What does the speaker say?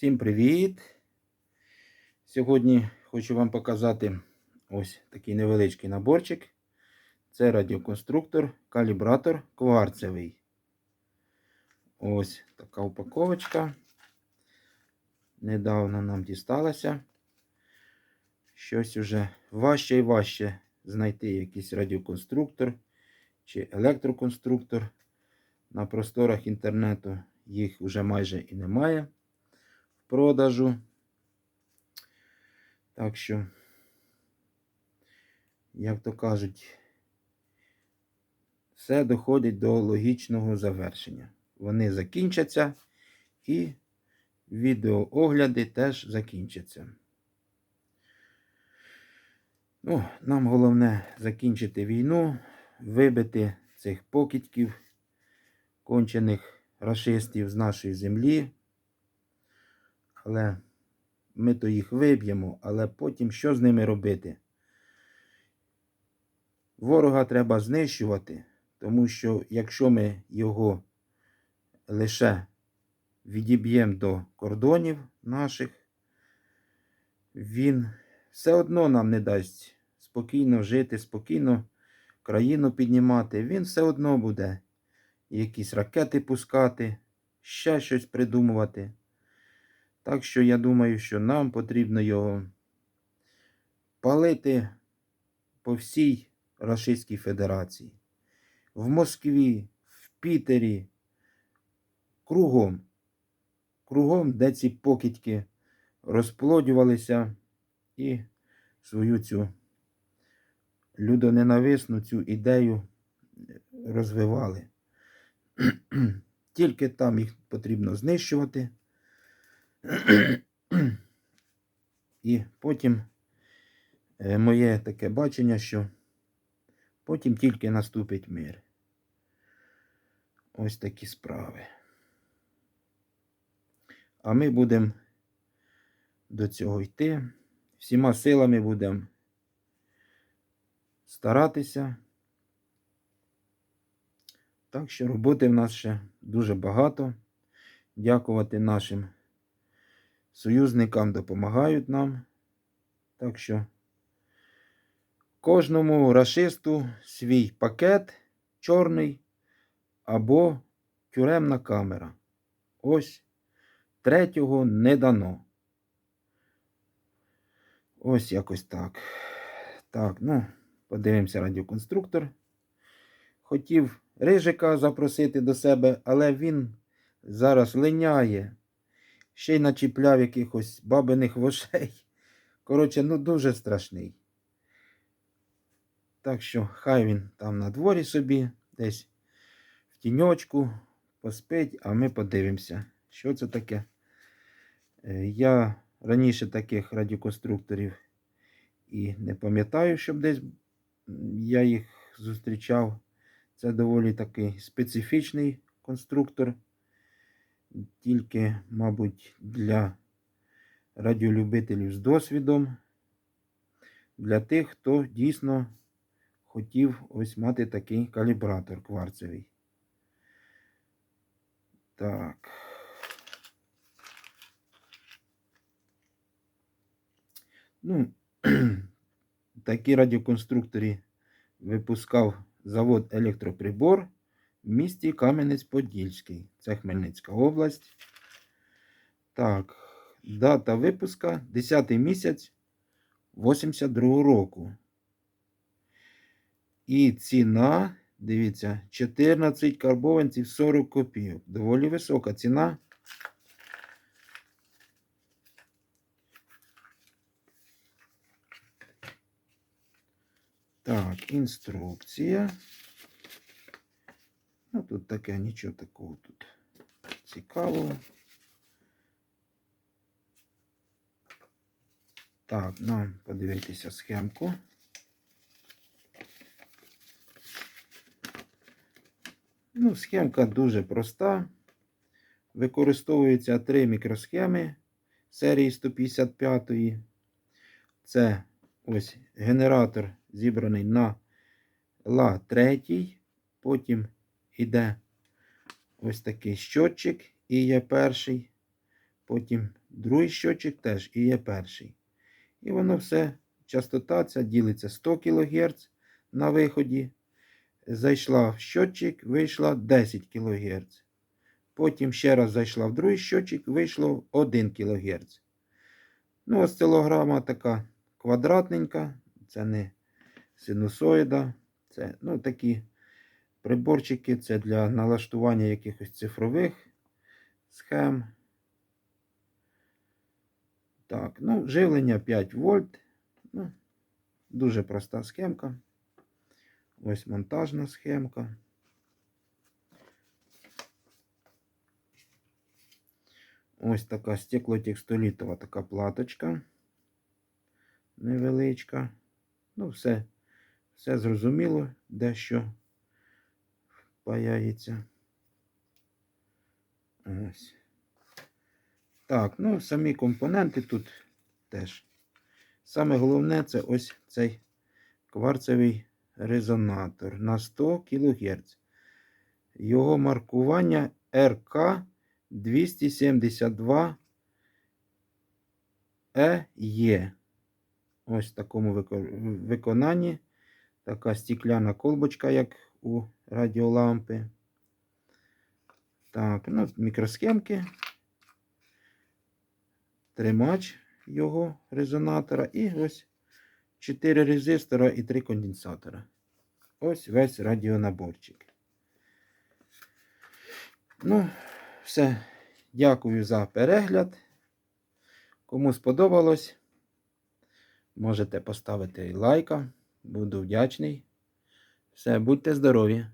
Всім привіт! Сьогодні хочу вам показати ось такий невеличкий наборчик. Це радіоконструктор, калібратор кварцевий. Ось така упаковочка. Недавно нам дісталася. Щось уже важче і важче знайти якийсь радіоконструктор чи електроконструктор. На просторах інтернету їх вже майже і немає продажу. Так що, як то кажуть, все доходить до логічного завершення. Вони закінчаться і відеоогляди теж закінчаться. Ну, нам головне закінчити війну, вибити цих покидьків, кончених рашистів з нашої землі. Але ми то їх виб'ємо, але потім що з ними робити? Ворога треба знищувати, тому що якщо ми його лише відіб'ємо до кордонів наших, він все одно нам не дасть спокійно жити, спокійно країну піднімати. Він все одно буде якісь ракети пускати, ще щось придумувати. Так що я думаю, що нам потрібно його палити по всій Російській Федерації. В Москві, в Пітері, кругом. Кругом, де ці покидьки розплодювалися і свою цю людоненависну цю ідею розвивали. Тільки там їх потрібно знищувати. І потім е, моє таке бачення, що потім тільки наступить мир. Ось такі справи. А ми будемо до цього йти. Всіма силами будемо старатися. Так що роботи в нас ще дуже багато. Дякувати нашим союзникам допомагають нам. Так що кожному рашисту свій пакет чорний або тюремна камера. Ось третього не дано. Ось якось так. Так, ну, подивимося радіоконструктор. Хотів Рижика запросити до себе, але він зараз линяє. Ще й начіпляв якихось бабиних вошей. Коротше, ну дуже страшний. Так що хай він там на дворі собі, десь в тіньочку поспить, а ми подивимося, що це таке. Е, Я раніше таких радіоконструкторів і не пам'ятаю, щоб десь я їх зустрічав. Це доволі такий специфічний конструктор, тільки, мабуть, для радіолюбителів з досвідом, для тих, хто дійсно хотів ось мати такий калібратор кварцевий. Так. Ну, такі радіоконструктори випускав завод Електроприбор в місті Кам'янець-Подільський. Це Хмельницька область. Так, дата випуска 10 місяць 82 року. І ціна, дивіться, 14 карбованців 40 копійок. Доволі висока ціна. Так, інструкція. Ну, тут таке нічого такого тут цікавого. Так, нам подивитися схемку. Ну, схемка дуже проста. Використовуються три мікросхеми серії 155. Це ось генератор зібраний на ла 3. Потім йде ось такий щотчик і є перший. Потім другий щотчик теж і є перший. І воно все, частота ця ділиться 100 кГц на виході. Зайшла в щотчик, вийшла 10 кГц. Потім ще раз зайшла в другий щотчик, вийшло 1 кГц. Ну, осцилограма така квадратненька, це не синусоїда. Це ну, такі приборчики, це для налаштування якихось цифрових схем. Так, ну, живлення 5 вольт. Ну, дуже проста схемка. Ось монтажна схемка. Ось така стеклотекстолітова така платочка. Невеличка. Ну, все, все зрозуміло, де що паяється. Ось. Так, ну, самі компоненти тут теж. Саме головне це ось цей кварцевий резонатор на 100 кГц. Його маркування РК 272 ЕЄ. Ось в такому виконанні. Така стікляна колбочка, як у радіолампи. Так, ну, мікросхемки. Тримач його резонатора. І ось 4 резистора і 3 конденсатора. Ось весь радіонаборчик. Ну, все. Дякую за перегляд. Кому сподобалось, можете поставити лайка. Буду вдячний. Все, будьте здорові!